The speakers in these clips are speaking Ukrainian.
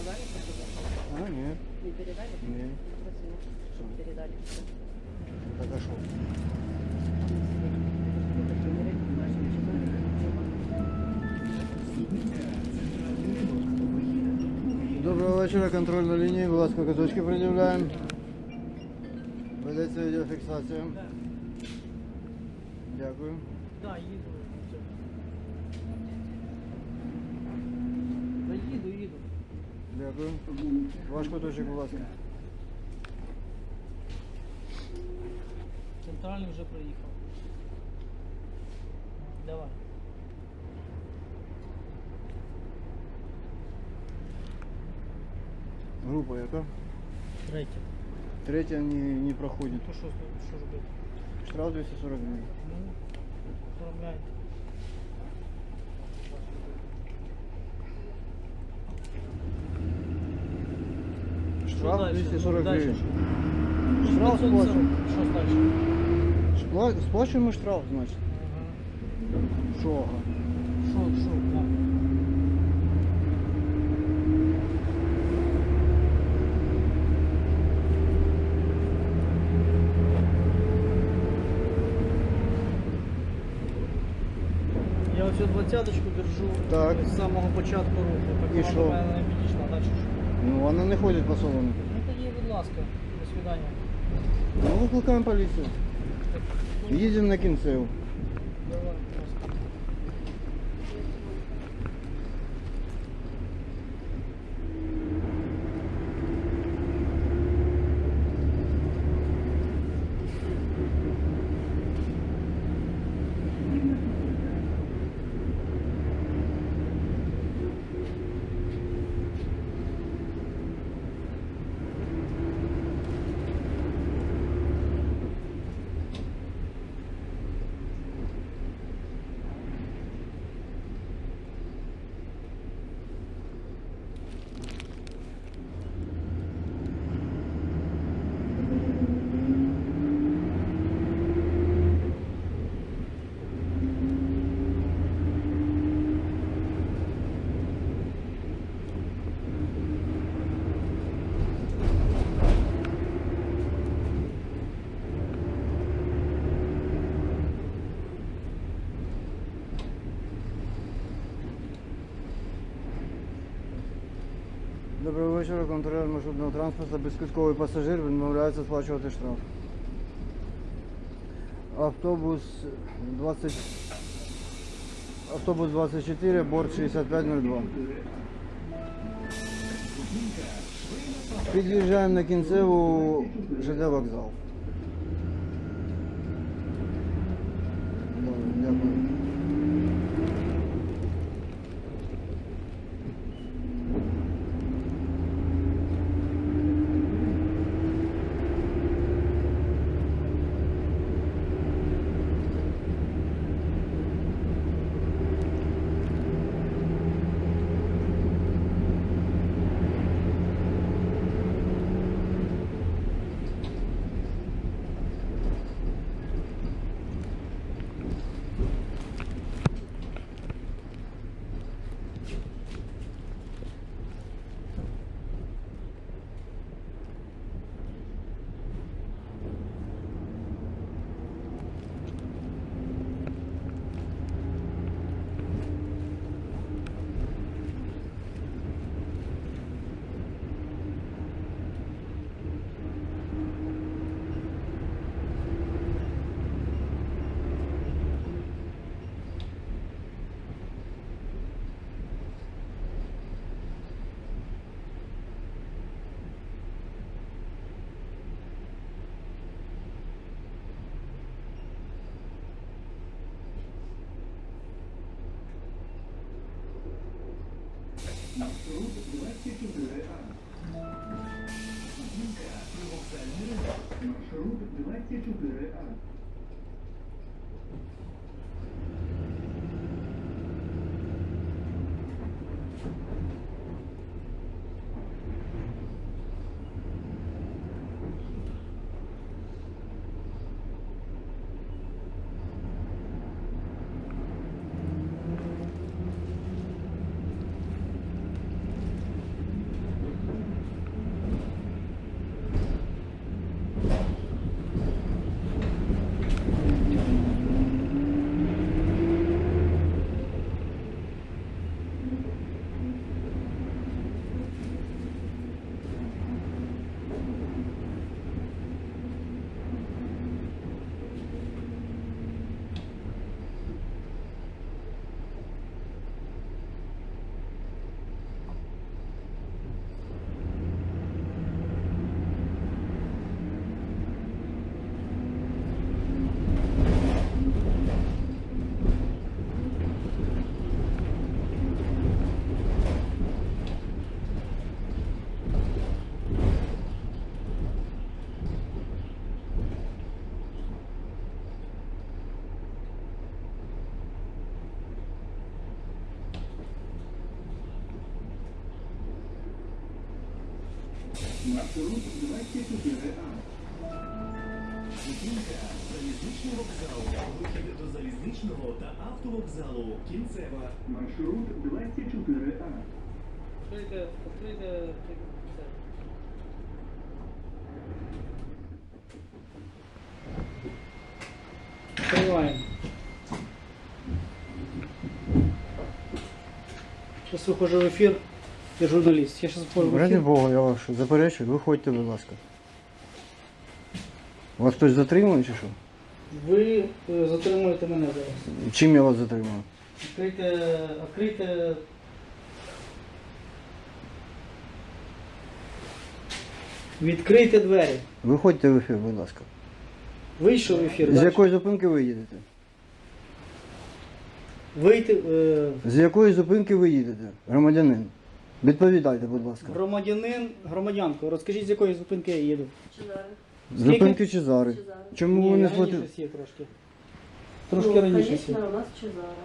сказали, показали? А, нет, Не передали? нет. Просила, чтобы передали. всё. Так а що? Это примеры, наши начинали. Доброго вечора, контроль на лінії, будь ласка, каточки пред'являємо. Ведеться відеофіксація. Дякую. Да, їду. Все. Та їду, їду. Дякую. Ваш куточок, будь ласка. Центральний вже приїхав. Давай. Група яка? Третє. Третя не, не проходить. То що, що робити? Штраф 240 гривень. Ну, оформляйте. Штраф дальше? 240 Ну, дальше гривень. що? Штраф 540. сплачуємо. Що далі? Шпла- Сплачуємо штраф, значить. Ага. Що? Що, що, так. Я оцю двадцяточку держу Так. з самого початку руху. Так І вона що? до мене не підійшла. Далі що? Ну, вона не ходить по салону. Ну тоді, будь ласка, до свидання. Ну, викликаємо поліцію. Їдемо на кінцеву. Давай, будь ласка. Доброго вечора, контролер маршрутного транспорту, безквитковий пасажир відмовляється сплачувати штраф. Автобус 20... Автобус 24, борт 6502. Під'їжджаємо на кінцеву ЖД вокзал. Thank you. Маршрут 24А. Зупинка залізничний вокзал. Вихід до залізничного та автовокзалу. Кінцева. Маршрут 24А. Відкрийте, відкрийте. це. Відкриваємо. Зараз в ефір. Я журналіст. Я зараз виходжу Ради. Бога, я вас заперечую, виходьте, будь ласка. Вас хтось затримує чи що? Ви е, затримуєте мене зараз. Чим я вас затримую? Відкрийте, відкрийте. Відкрийте двері. Виходьте в ефір, будь ласка. Вийшов в ефір. З дальше. якої зупинки ви їдете? Вийти. Е, З якої зупинки ви їдете? Громадянин. Відповідайте, будь ласка. громадянин, громадянко, розкажіть, з якої зупинки я їду. Скільки? Зупинки Чезари. Чи зараз? Чому Ні, ви не раніше сплатили? сів трошки. Трошки ну, раніше звісно, у нас чи зараз.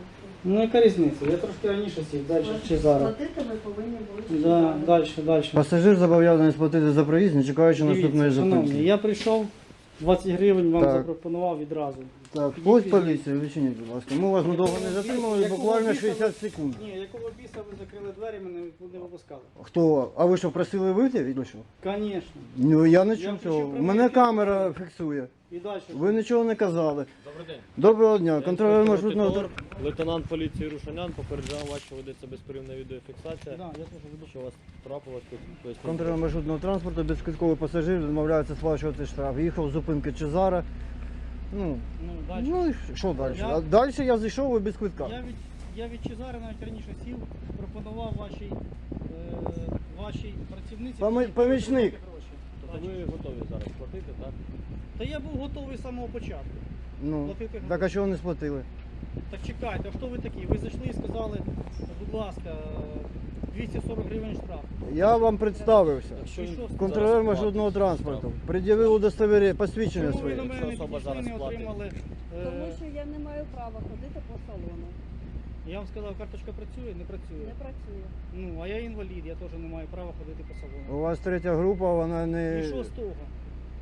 Ну яка різниця? Я трошки раніше сів, далі чи зараз. Платити ви повинні були чи Да, далі, далі. Пасажир зобов'язаний сплатити за проїзд, не чекаючи наступної Дивіться, шановні, зупинки. я прийшов, 20 гривень вам Так. запропонував відразу. Так, візьміть. поліція, відчиніть, будь ласка. Ми вас надовго не затримали, Якого буквально біса ви- 60 секунд. Ні, якого біса ви закрили двері, мене не випускали. Хто? А ви що, просили вийти? від що? Звісно. Ну я не чув включив цього. прямий Мене ефір. камера фіксує. І далі. Ви нічого не казали. Добрий день. Доброго дня, контролер маршрутного. Титор, Лейтенант поліції Рушанян попереджав вас, що ведеться безперервна відеофіксація. Да, я теж веду. Що у вас трапилось тут? поясніть. Контролер маршрутного транспорту, безквитковий пасажир відмовляється сплачувати штраф. Їхав з зупинки Чезара. Ну, Ну, далі. ну і що далі? Я- А далі я зайшов і без квитка. Я від, я від Чезари навіть раніше сів, пропонував вашій, е, вашій працівниці Поми- помічник. гроші. Тобто ви готові зараз платити, так? Та я був готовий з самого початку. Ну, Платити так а чого не сплатили? Так чекайте, а хто ви такі? Ви зайшли і сказали, будь ласка, 240 гривень штраф. Я вам представився. Якщо він що? Контролер маршрутного транспорту. Пред'явив удостовір'я, посвідчення Чому ви своє. на мене не Якщо особа підійшли, зараз не платить. отримали? е, Тому що я не маю права ходити по салону. Я вам сказав, карточка працює, не працює. Не працює. Ну, а я інвалід, я теж не маю права ходити по салону. У вас третя група, вона не. І що з того?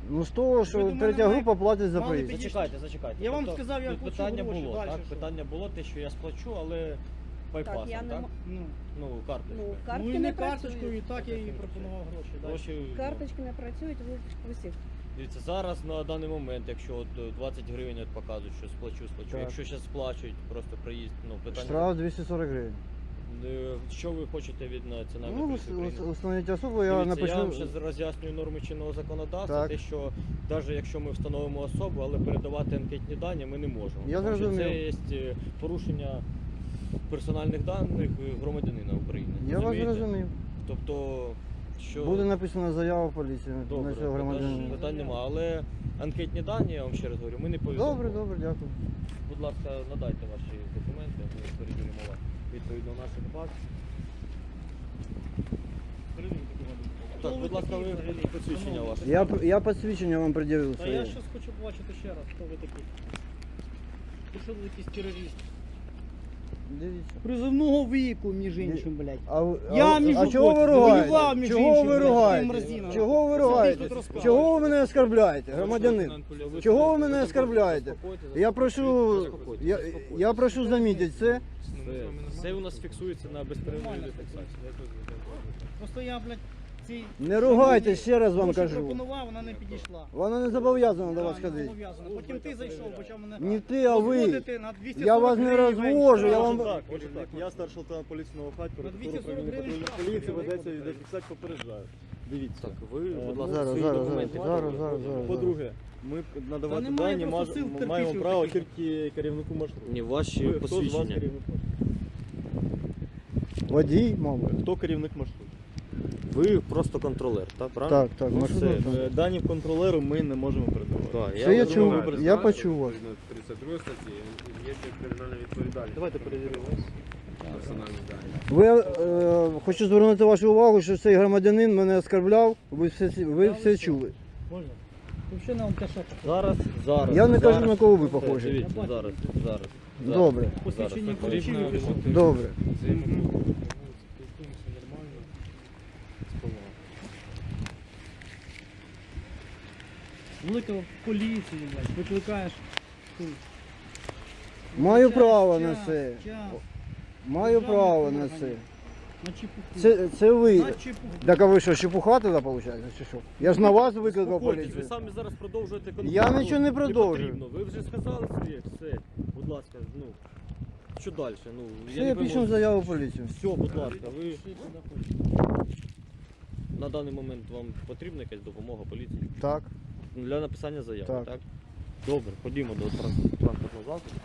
Ну з того, що до третя група платить за мали проїзд. підійти. Зачекайте, зачекайте. Я вам Тобто, сказав, я тут плачу питання гроші, було, далі так? що? Питання було те, що я сплачу, але Так, байпасом, я так? не м- Ну, Ну, карточкою. Ну, ну картки і не не карточкою, і працюють. так я їй пропонував гроші. Гроші, ну, Карточки не працюють, ви усіх. Дивіться, зараз на даний момент, якщо от е, 20 гривень от показують, що сплачу, сплачу. Так. Якщо зараз сплачують просто проїзд, ну питання. Штраф 240 гривень. Е, Що ви хочете від національної Ну, поліції України? ус- особу, я Дивіться, я вам ще роз'яснюю норми чинного законодавства, Так. те, що навіть якщо ми встановимо особу, але передавати анкетні дані ми не можемо. Я Тому що зрозумів. Це є е, порушення персональних даних е, громадянина України. Я вас розумієте? зрозумів. Тобто, що Буде написана заява в поліцію добре, на цього громадянина. питань, питань немає. Але анкетні дані, я вам ще раз говорю, ми не повідомимо. Добре, добре, дякую. Будь ласка, надайте ваші документи, ми перевіримо вас відповідно наших баз. Так, будь ласка, ви посвідчення ваше. Я, я посвідчення вам пред'явив Та я своє. щось хочу побачити ще раз, хто ви такий. Що ви якийсь терорист? Дивіться. Призовного віку, між іншим, блядь. А, ви- Я, а, між а чого ви прочим, воював, ругаєте? між Чого іншим, ви блядь, ругаєте? Чого ви Це ругаєте? тут розказуєш. Чого ви мене оскорбляєте, громадянин? Чого ви мене оскорбляєте? Я прошу, я, я прошу замітити це. Все, все у нас фіксується на безперервній фіксації. Просто я, блядь, цій... Не ругайте, ще раз вам кажу. пропонував, вона не підійшла. Вона не зобов'язана до вас ходити. зобов'язана. Потім ти зайшов, почав мене Не ти, а ви. розводити на 240 Я вас не гривень розвожу, я вам- Так, отже так. Я старший лейтенант поліції Новохатько, На 240 управління гривень патрульної штраф. поліції ведеться відеофіксація, попереджаю. Дивіться. Так, ви, Е, будь ласка, зараз, свої зараз, документи. зараз, зараз, зараз. По-друге, ми надавати немає дані просто маж- сил терпіти маємо право таких. тільки керівнику маршруту. Ні, ваші Ви- Хто з вас посвідчення. керівник маршруту? Водій, мабуть. Хто керівник маршруту? Ви просто контролер, так? Правильно? Так, так, Ну, маршрутний все, е, дані контролеру ми не можемо передавати. Так, Це я чув, я почув вас. 32 статті є ще кримінальна відповідальність. Давайте перевіримо. Персональні дані. Ви е, хочу звернути вашу увагу, що цей громадянин мене оскорбляв. Ви все ви все чули. Можна? Взагалі на алкаша. Зараз, зараз. Я не кажу, зараз. на кого ви Все, похожі. Дивіться, Я зараз, зараз. Добре, Посвідчення Зараз. і пішов. добре. Велика поліцію, блядь, викликаєш тут. Маю право на це. Маю право на це. на чепуху. Це, це ви. На чепуху. Так а ви що, чепуха тоді виходить, чи що? Я ж на вас викликав Заспокойтесь, поліцію. Ви самі зараз продовжуєте конфлікт. Я нічого не продовжую. потрібно. Ви вже сказали своє, все. Будь ласка, ну. Що далі? Ну, Все, я пишу заяву в поліцію. Все, будь ласка, ви на даний момент вам потрібна якась допомога поліції? Так. Для написання заяви, Так. так? Добре, ходімо до транспортного засобу.